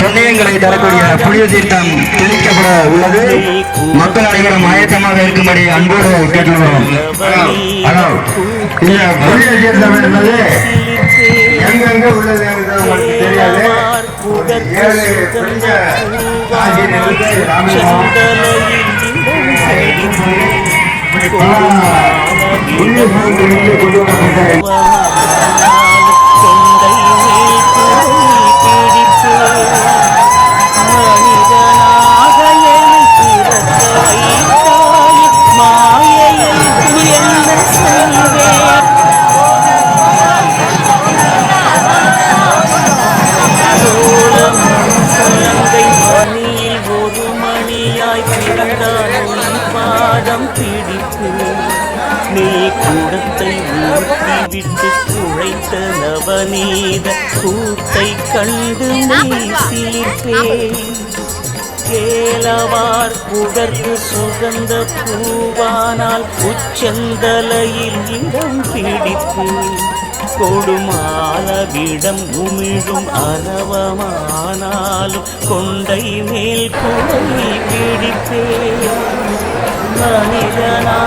புண்ணியங்களை தரக்கூடிய புதிய தீர்த்தம் தெளிக்கப்பட உள்ளது. மக்கள் அனைவரும் ஆயத்தமாக இருக்கும்படி அன்போடு கேட்டுள்ளோம் ஹலோ. இந்த புதிய தீர்த்தம் என்பது எங்கெங்க உள்ளது என்று தெரியாது. ஏழு பெரிய ராமேஸ்வரம் கொண்டு வரப்பட்ட நீ ஊற்றிவிட்டு குழைத்த நவநீத கூத்தை கண்டு மெய் சிலிர்ப்பேன் கேளவார். புகர்ந்து சுகந்த பூவானால் உச்சந்தலையில் இடம் பிடித்து கொடுமாலவிடம் உமிழும் அரவமானாலும் கொண்டை மேல் குடை பிடித்தே. மனிதனா